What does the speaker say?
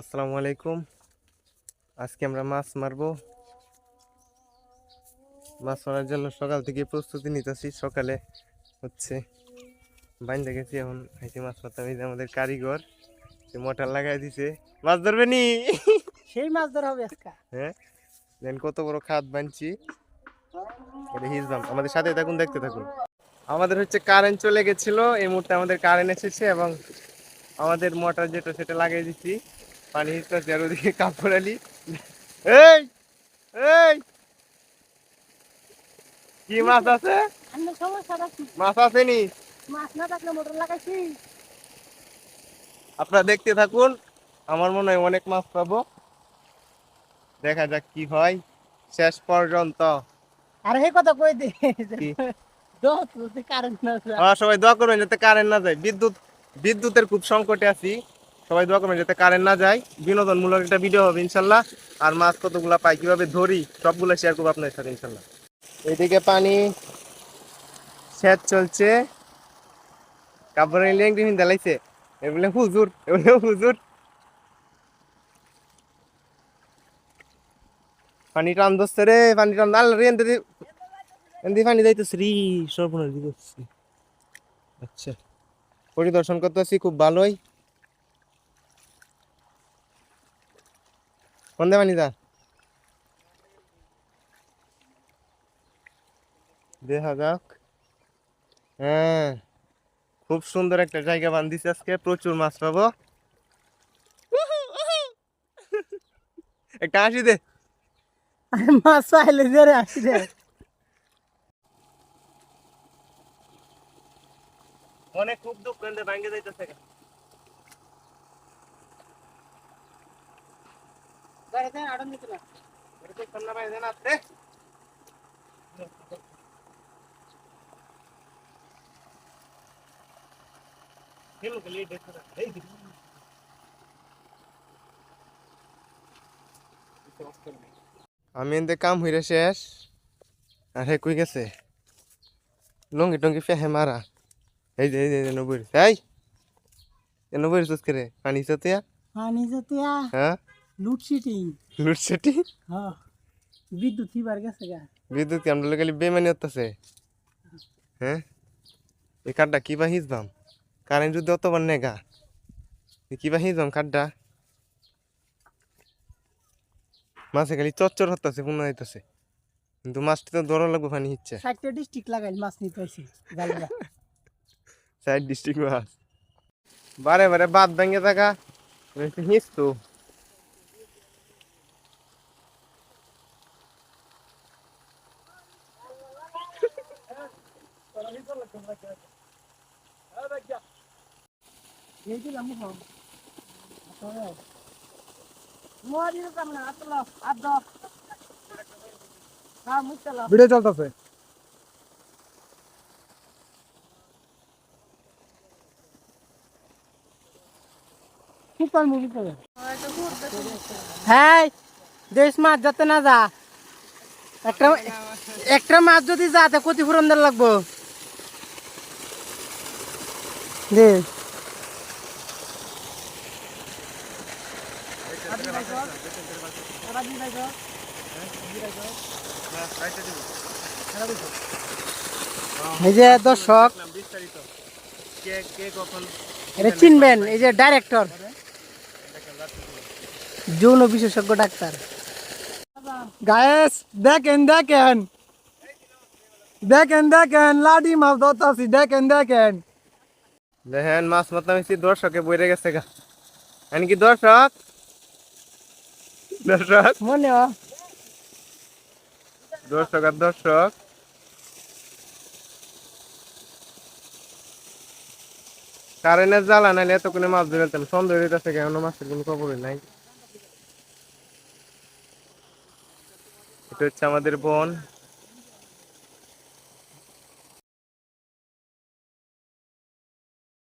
আসসালামু আলাইকুম। আজকে আমরা মাছ মারবো। মাছ মারার জন্য সকাল থেকে প্রস্তুতি নিতেছি। সকালে হচ্ছে বাইন্দা গেছি এখন খাইছি মাছ মারতাম এই যে আমাদের কারিগর সে মোটর লাগাই দিছে। মাছ ধরবে নি? সেই মাছ ধরা হবে আজকে। হ্যাঁ? দেন কত বড় খাত বানছি। এটা হিজবাম আমাদের সাথে থাকুন দেখতে থাকুন। আমাদের হচ্ছে কারেন্ট চলে গেছিল। এই মুহূর্তে আমাদের কারেন্ট এসেছে এবং আমাদের মোটর যেটা সেটা লাগিয়ে দিচ্ছি পানি হিসতে আর কাপড় আলি এই এই। কি মাছ আছে? মাছ আছে। নি মাছ না থাকলে মোটর লাগাইছি। আপনারা দেখতে থাকুন আমার মনে হয় অনেক মাছ পাবো। দেখা যাক কি হয় শেষ পর্যন্ত। আর এই কথা কই দে। আমরা সবাই দোয়া করবেন যাতে কারেন্ট না যায়। বিদ্যুৎ বিদ্যুতের খুব সংকটে আছি। সবাই দোয়া করবেন যাতে কারেন্ট না যায়। বিনোদনমূলক একটা ভিডিও হবে, ইনশাল্লাহ। আর মাছ কতগুলা পাই, কীভাবে ধরি, সবগুলো শেয়ার করব আপনার সাথে, ইনশাল্লাহ। এইদিকে পানি, সেচ চলছে। কাপড়ের লেংটি হিন দেলাইছে এগুলো হুজুর এগুলো হুজুর। পানি টান দোস্ত রে, পানি টান আল্লাহ রে, এনতে এনতে পানি যাইতেছে রি, সর্বনাশ আচ্ছা। পরিদর্শন করতেছি, খুব ভালোই। কোন দে পানি দা দেখা যাক হ্যাঁ খুব সুন্দর একটা জায়গা বান্ধিছে আজকে প্রচুর মাছ পাবো। একটা হাসি দে। আর মাছ চাইলে জোরে আসি রে মনে খুব দুঃখ কেন্দ্রে ভাঙ্গে যাইতেছে। গাড়িতে আড়ন দিতে না এটা সামনে পাই দেন আপনি খেলো খেলি দেখো না এই দিদি আমি এনতে কাম হইরে শেষ আর হে কই গেছে লঙ্গি টঙ্গি ফেহে মারা এই যে এই যে নবুর এই এ নবুর সুস করে পানি সতিয়া পানি যেতিয়া হ্যাঁ লুটশিটিং লুটসেটি হ্যাঁ। বিদ্যুৎ ফিবার গেছে গা। বিদ্যুৎ কি আমরা লোকালি বেমানি হতেছে হ্যাঁ? এই কাঠটা কি বা হিজবাম? কারেন্ট যদি অতবার নেগা কি বা হিজবাম কাঠটা মাছে খালি চচ্চর হতেছে পুনঃ হইতেছে। কিন্তু মাছটি তো ধরা লাগবে পানি হিচ্ছে। ডিস্ট্রিক্ট লাগাই মাছ নিতে হয়েছে গালিরা সাইড ডিস্ট্রিক্ট মাছ। বারে বারে বাদ ভেঙে থাকা হিস তো ভিডিও চলতেছে। হ্যাঁ দেশ মাছ যাতে না একটা একটা মাছ যদি যাতে ক্ষতিপূরণ দেওয়ার লাগবো। দে এই যে দর্শক, এটা চিনবেন, এই যে ডাইরেক্টর যৌন বিশেষজ্ঞ ডাক্তার। গায়েস দেখেন দেখেন। দেখেন দেখেন লাডি মাছ ধরতাছি, দেখেন দেখেন। দেখেন মাছ মাথা মিশি দর্শকে বইরে গেছে গা। এমনকি দর্শক? দর্শক? মনে হয়। দর্শক আর দর্শক। কারেন্টের জ্বালা নাইলে এতক্ষণে মাছ ধরে ফেলতাম। সন্দেহ হইতেছে কেন মাছের কোনো খবরই নাই। এটা হচ্ছে আমাদের বোন।